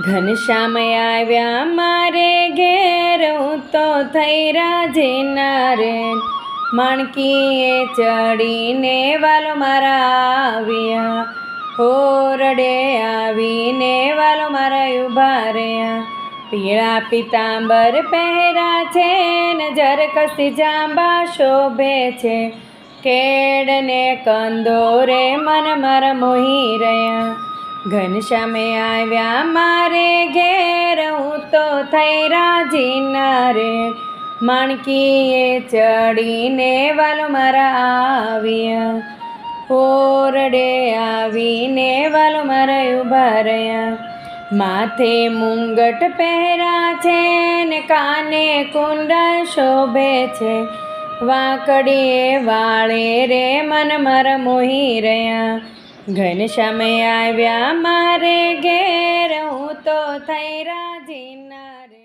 ઘનશ્યામ આવ્યા, મારે ઘેર હું તો થઈ રાજીના રે માણકીએ ચડીને વાલો મારા આવ્યા. હોરડે આવીને વાલો મારા ઊભા રહ્યા. પીળા પિતાંબર પહેરા છે ને જરકસી જાંબા શોભે છે. કેડને કંદોરે મન મારા મોહી રહ્યા. ઘનશ્યામે આવ્યા મારે ઘેર, હું તો થઈ રાજી નરે માણકીએ ચડીને વાલો મારા આવ્યા ઓરડે આવીને વાલો મારા ઊભા રહ્યા. માથે મુંગટ પહેરા છે ને કાને કુંડા શોભે છે. વાકડીએ વાળે રે મન મારા મોહી રહ્યા. ઘનશ્યામે આવ્યા મારે ઘેર હું તો થઈ રાજીના